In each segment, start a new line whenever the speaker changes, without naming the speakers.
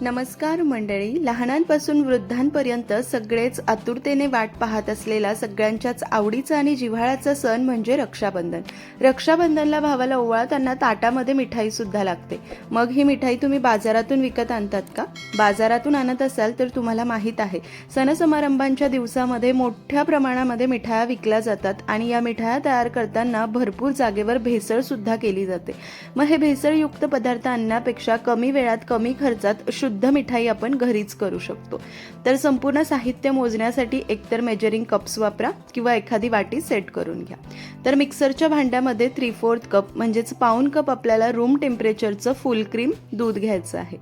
नमस्कार मंडळी. लहानांपासून वृद्धांपर्यंत सगळेच आतुरतेने वाट पाहत असलेला सगळ्यांच्याच आवडीचा आणि जिव्हाळ्याचा सण म्हणजे रक्षाबंधन. रक्षाबंधनला भावाला ओवाळताना ताटामध्ये मिठाई सुद्धा लागते. मग ही मिठाई तुम्ही बाजारातून विकत आणतात का? बाजारातून आणत असाल तर तुम्हाला माहीत आहे. सणसमारंभांच्या दिवसामध्ये मोठ्या प्रमाणामध्ये मिठाया विकल्या जातात आणि या मिठाया तयार करताना भरपूर जागेवर भेसळ सुद्धा केली जाते. मग हे भेसळयुक्त पदार्थ आणण्यापेक्षा कमी वेळात कमी खर्चात शुद्ध मिठाई आपण घरीच करू शकतो. तर संपूर्ण साहित्य मोजण्यासाठी एकतर मेजरिंग कप्स वापरा किंवा एखादी वाटी सेट करून घ्या. तर मिक्सरच्या भांड्यामध्ये थ्री फोर्थ कप म्हणजेच पाऊन कप आपल्याला रूम टेम्परेचरचं फुल क्रीम दूध घ्यायचं आहे.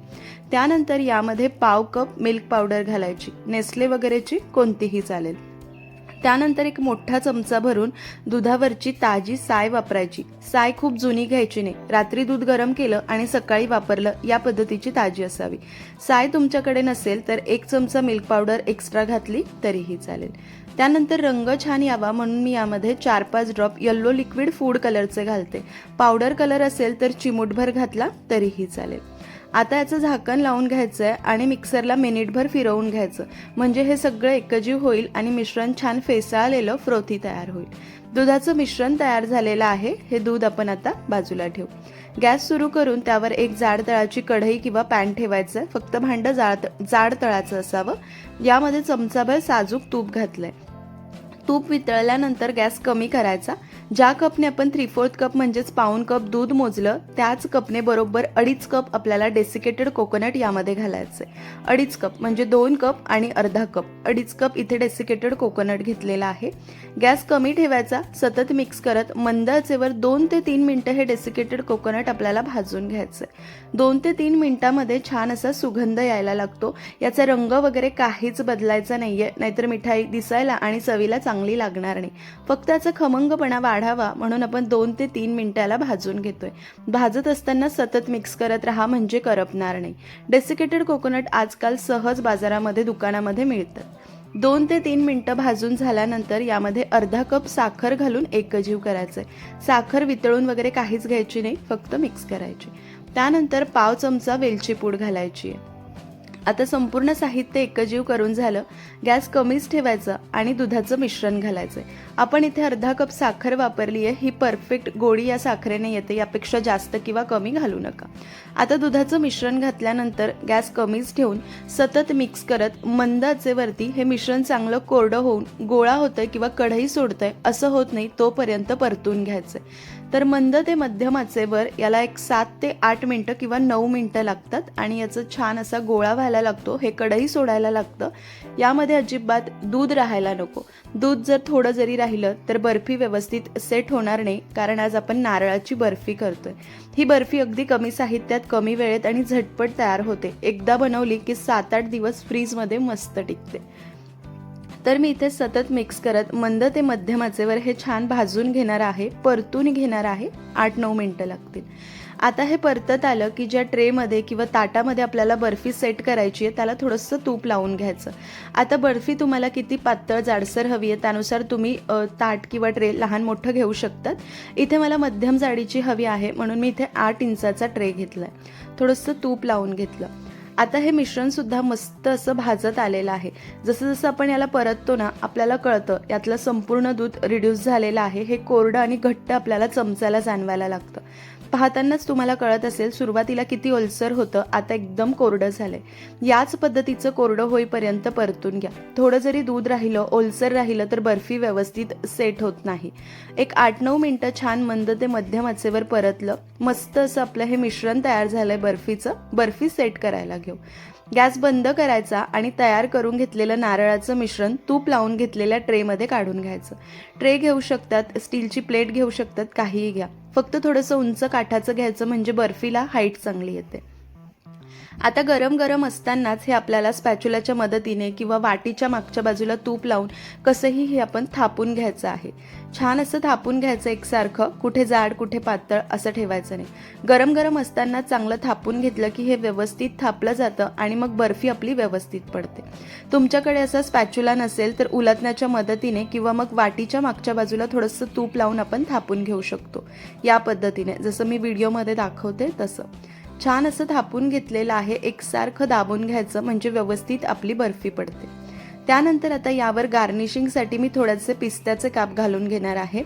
त्यानंतर यामध्ये पाव कप मिल्क पावडर घालायची नेस्ले वगैरेची कोणतीही चालेल. त्यानंतर एक मोठा चमचा भरून दुधावरची ताजी साय वापरायची. साय खूप जुनी घ्यायची नाही. रात्री दूध गरम केलं आणि सकाळी वापरलं या पद्धतीची ताजी असावी. साय तुमच्याकडे नसेल तर एक चमचा मिल्क पावडर एक्स्ट्रा घातली तरीही चालेल. त्यानंतर रंग छान यावा म्हणून मी यामध्ये चार पाच ड्रॉप येल्लो लिक्विड फूड कलरचे घालते. पावडर कलर असेल तर चिमूटभर घातला तरीही चालेल. आता याचं झाकण लावून घ्यायचं आहे आणि मिक्सरला मिनिटभर फिरवून घ्यायचं. म्हणजे हे सगळं एकजीव होईल आणि मिश्रण छान फेसाळलेलं फ्रोथी तयार होईल. दुधाचं मिश्रण तयार झालेलं आहे. हे दूध आपण आता बाजूला ठेवू. गॅस सुरू करून त्यावर एक जाड तळाची कढई किंवा पॅन ठेवायचं. आहे फक्त भांडं जाड जाड तळाचं असावं. यामध्ये चमचाभर साजूक तूप घातलंय. तूप वितळल्यानंतर गॅस कमी करायचा. ज्या कपने आपण थ्री फोर्थ कप म्हणजेच पाऊन कप दूध मोजलं त्याच कपने बरोबर अडीच कप आपल्याला डेसिकेटेड कोकोनट यामध्ये घालायचे अडीच कप म्हणजे दोन कप आणि अर्धा कप अडीच कप इथे डेसिकेटेड कोकोनट घेतलेला आहे. गॅस कमी ठेवायचा सतत मिक्स करत मंद आचेवर दोन ते तीन मिनटं हे डेसिकेटेड कोकोनट आपल्याला भाजून घ्यायचं दोन ते तीन मिनिटामध्ये छान असा सुगंध यायला लागतो. याचा रंग वगैरे काहीच बदलायचा नाहीये. नाहीतर मिठाई दिसायला आणि चवीला चांगली लागणार नाही. फक्त याचा खमंगपणा वाढावा म्हणून आपण दोन ते तीन मिनिटाला भाजून घेतोय. भाजत असताना सतत मिक्स करत राहा म्हणजे करपणार नाही. डेसिकेटेड कोकोनट आजकाल सहज बाजारामध्ये दुकानामध्ये मिळतात दोन ते तीन मिनटं भाजून झाल्यानंतर यामध्ये अर्धा कप साखर घालून एकजीव करायचं आहे साखर वितळून वगैरे काहीच घ्यायची नाही फक्त मिक्स करायची. त्यानंतर पाव चमचा वेलची पूड घालायची आहे. आता संपूर्ण साहित्य एकजीव करून झालं गॅस कमीच ठेवायचं आणि दुधाचं मिश्रण घालायचं आपण इथे अर्धा कप साखर वापरली आहे. ही परफेक्ट गोडी या साखरेने येते. यापेक्षा जास्त किंवा कमी घालू नका. आता दुधाचं मिश्रण घातल्यानंतर गॅस कमीच ठेवून सतत मिक्स करत मंद आचेवरती हे मिश्रण चांगलं कोरडं होऊन गोळा होतंय किंवा कढई सोडतंय असं होत नाही तोपर्यंत परतून घ्यायचंय. तर मंद ते मध्यम आचेवर याला एक सात ते आठ मिनटं किंवा नऊ मिनटं लागतात आणि याचं छान असा गोळा व्हायला लागतो. हे कढई सोडायला लागतं. यामध्ये अजिबात दूध राहायला नको. दूध जर थोडं जरी राहिलं तर बर्फी व्यवस्थित सेट होणार नाही कारण आज आपण नारळाची बर्फी करतोय. ही बर्फी अगदी कमी साहित्यात कमी वेळेत आणि झटपट तयार होते. एकदा बनवली की सात आठ दिवस फ्रीजमध्ये मस्त टिकते. तर मी इथे सतत मिक्स करत मंद ते मध्यम आचेवर हे छान भाजून घेणार आहे परतून घेणार आहे आठ नऊ मिनटं लागतील. आता हे परतत आलं की ज्या ट्रेमध्ये किंवा ताटामध्ये आपल्याला बर्फी सेट करायची आहे त्याला थोडंसं तूप लावून घ्यायचं. आता बर्फी तुम्हाला किती पातळ जाडसर हवी आहे त्यानुसार तुम्ही ताट किंवा ट्रे लहान मोठं घेऊ शकतात. इथे मला मध्यम जाडीची हवी आहे म्हणून मी इथे आठ इंचाचा ट्रे घेतला आहे थोडंसं तूप लावून घेतलं. आता हे मिश्रण सुद्धा मस्त असं भाजत आलेलं आहे. जसं जसं आपण याला परततो ना आपल्याला कळतं यातलं संपूर्ण दूध रिड्यूस झालेलं आहे. हे कोरडं आणि घट्ट आपल्याला चमचायला जाणवायला लागतं. पाहतानाच तुम्हाला कळत असेल सुरुवातीला किती ओलसर होतं आता एकदम कोरडं झालंय. याच पद्धतीचं कोरडं होईपर्यंत परतून घ्या. थोडं जरी दूध राहिलं ओलसर राहिलं तर बर्फी व्यवस्थित सेट होत नाही. एक आठ नऊ मिनटं छान मंद ते मध्यम आचेवर परतलं मस्त असं आपलं हे मिश्रण तयार झालंय बर्फीचं बर्फी सेट करायला घेऊ. गॅस बंद करायचा आणि तयार करून घेतलेलं नारळाचं मिश्रण तूप लावून घेतलेल्या ट्रेमध्ये काढून घ्यायचं. ट्रे घेऊ शकतात स्टीलची प्लेट घेऊ शकतात काहीही घ्या. फक्त थोडंसं उंच काठाचं घ्यायचं म्हणजे बर्फीला हाईट चांगली येते. आता गरम गरम असतानाच हे आपल्याला स्पॅच्युलाच्या मदतीने किंवा वाटीच्या मागच्या बाजूला तूप लावून कसंही हे आपण थापून घ्यायचं आहे. छान असं थापून घ्यायचं एकसारखं कुठे जाड कुठे पातळ असं ठेवायचं नाही. गरम गरम असताना चांगलं थापून घेतलं की हे व्यवस्थित थापलं जातं आणि मग बर्फी आपली व्यवस्थित पडते. तुमच्याकडे असा स्पॅच्युला नसेल तर उलटण्याच्या मदतीने किंवा मग वाटीच्या मागच्या बाजूला थोडंसं तूप लावून आपण थापून घेऊ शकतो. या पद्धतीने जसं मी व्हिडिओमध्ये दाखवते तसं. छान असं थापून घेतलेलं आहे एकसारखं दाबून घ्यायचं म्हणजे व्यवस्थित आपली बर्फी पडते. त्यानंतर आता यावर गार्निशिंगसाठी मी थोडेसे पिस्त्याचे काप घालून घेणार आहे.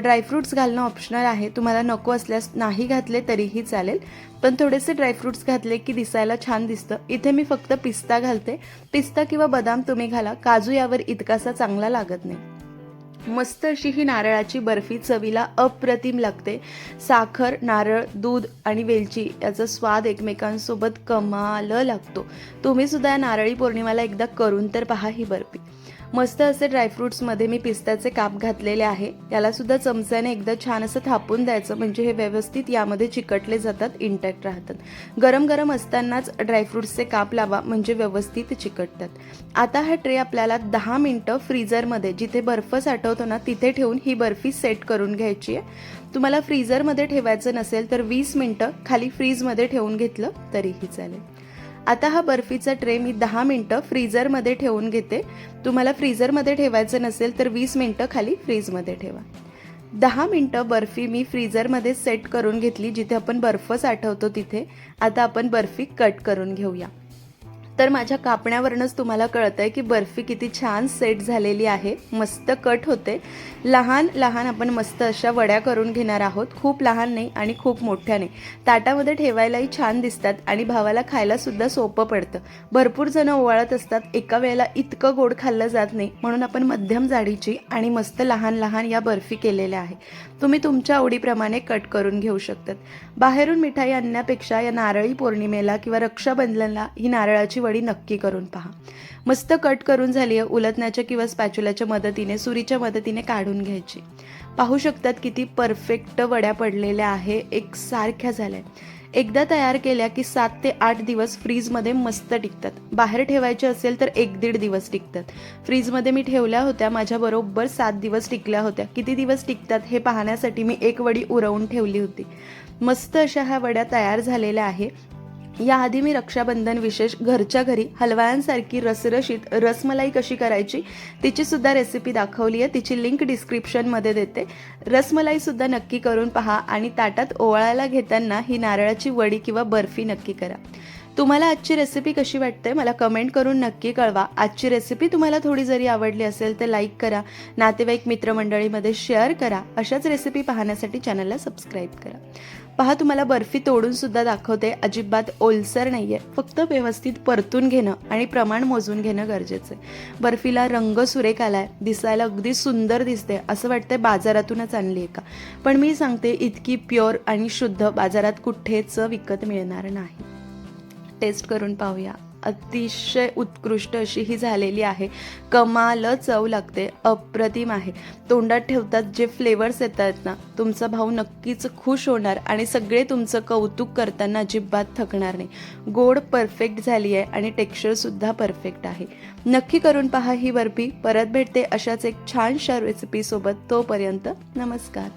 ड्रायफ्रूट्स घालणं ऑप्शनल आहे. तुम्हाला नको असल्यास नाही घातले तरीही चालेल. पण थोडेसे ड्रायफ्रूट्स घातले की दिसायला छान दिसतं. इथे मी फक्त पिस्ता घालते. पिस्ता किंवा बदाम तुम्ही घाला. काजू यावर इतकासा चांगला लागत नाही. मस्त अशी ही नारळाची बर्फी चवीला अप्रतिम लागते. साखर नारळ दूध आणि वेलची याचा स्वाद एकमेकांसोबत कमाल लागतो. तुम्ही सुद्धा या नारळी पौर्णिमाला एकदा करून तर पहा ही बर्फी. मस्त असे ड्रायफ्रुट्समध्ये मी पिस्त्याचे काप घातलेले आहे. याला सुद्धा चमच्याने एकदा छान असं थापून द्यायचं. म्हणजे हे व्यवस्थित यामध्ये चिकटले जातात इंटॅक्ट राहतात. गरम गरम असतानाच ड्रायफ्रुट्सचे काप लावा म्हणजे व्यवस्थित चिकटतात. आता हा ट्रे आपल्याला दहा मिनटं फ्रीझरमध्ये जिथे बर्फ साठवतो ना तिथे ठेवून ही बर्फी सेट करून घ्यायची आहे. तुम्हाला फ्रीजरमध्ये ठेवायचं नसेल तर वीस मिनटं खाली फ्रीजमध्ये ठेवून घेतलं तरीही चालेल. आता हा बर्फीचा ट्रे मी दहा मिनटं फ्रीझरमध्ये ठेवून घेते. तुम्हाला फ्रीजरमध्ये ठेवायचं नसेल तर वीस मिनटं खाली फ्रीजमध्ये ठेवा. दहा मिनटं बर्फी मी फ्रीजरमध्ये सेट करून घेतली जिथे आपण बर्फ साठवतो तिथे. आता आपण बर्फी कट करून घेऊया. तर माझ्या कापण्यावरूनच तुम्हाला कळतं आहे की बर्फी किती छान सेट झालेली आहे. मस्त कट होते. लहान लहान आपण मस्त अशा वड्या करून घेणार आहोत. खूप लहान नाही आणि खूप मोठ्या नाही. ताटामध्ये ठेवायलाही छान दिसतात आणि भावाला खायलासुद्धा सोपं पडतं. भरपूर जणं ओवाळत असतात. एका वेळेला इतकं गोड खाल्लं जात नाही. म्हणून आपण मध्यम जाडीची आणि मस्त लहान लहान या बर्फी केलेल्या आहे तुम्ही तुमच्या आवडीप्रमाणे कट करून घेऊ शकतात. बाहेरून मिठाई आणण्यापेक्षा या नारळी पौर्णिमेला किंवा रक्षाबंधनला ही नारळाची वडी नक्की करून पहा. मस्त कट करून झाली आहे उलटण्याच्या किंवा स्पॅच्युलाच्या मदतीने सुरीच्या मदतीने काढून घ्यायची. पाहू शकतात किती परफेक्ट वड्या पडलेल्या आहे. एकसारख्या झाल्या. एकदा तयार केल्या की सात ते आठ दिवस फ्रीजमध्ये मस्त टिकतात. बाहेर ठेवायचे असेल तर एक दीड दिवस टिकतात. फ्रीजमध्ये मी ठेवल्या होत्या माझ्या बरोबर सात दिवस टिकल्या होत्या. किती दिवस टिकतात हे पाहण्यासाठी मी एक वडी उरवून ठेवली होती. मस्त अशा ह्या वड्या तयार झालेल्या आहे. याआधी मी रक्षाबंधन विशेष घरच्या घरी हलवायांसारखी रसरशीत रसमलाई कशी करायची तिची सुद्धा रेसिपी दाखवली आहे. तिची लिंक डिस्क्रिप्शनमध्ये देते. रसमलाईसुद्धा नक्की करून पहा आणि ताटात ओवाळायला घेताना ही नारळाची वडी किंवा बर्फी नक्की करा. तुम्हाला आजची रेसिपी कशी वाटते? मला कमेंट करून नक्की कळवा. आजची रेसिपी तुम्हाला थोडी जरी आवडली असेल तर लाईक करा. नातेवाईक मित्रमंडळीमध्ये शेअर करा. अशाच रेसिपी पाहण्यासाठी चॅनलला सबस्क्राईब करा. पहा तुम्हाला बर्फी तोडून सुद्धा दाखवते. अजिबात ओलसर नाही आहे फक्त व्यवस्थित परतून घेणं आणि प्रमाण मोजून घेणं गरजेचं आहे. बर्फीला रंग सुरेख आलाय. दिसायला अगदी सुंदर दिसते असं वाटतंय बाजारातूनच आणली आहे का? पण मी सांगते इतकी प्युअर आणि शुद्ध बाजारात कुठेच विकत मिळणार नाही. टेस्ट करून पाहूया. अतिशय उत्कृष्ट अशी ही झालेली आहे. कमाल चव लागते. अप्रतिम आहे. तोंडात ठेवतात जे फ्लेवर्स येतात ना तुमचा भाऊ नक्कीच खुश होणार आणि सगळे तुमचं कौतुक करताना अजिबात थकणार नाही. गोड परफेक्ट झाली आहे आणि टेक्स्चरसुद्धा परफेक्ट आहे. नक्की करून पहा ही बर्फी. परत भेटते अशाच एक छानशा रेसिपीसोबत तोपर्यंत नमस्कार.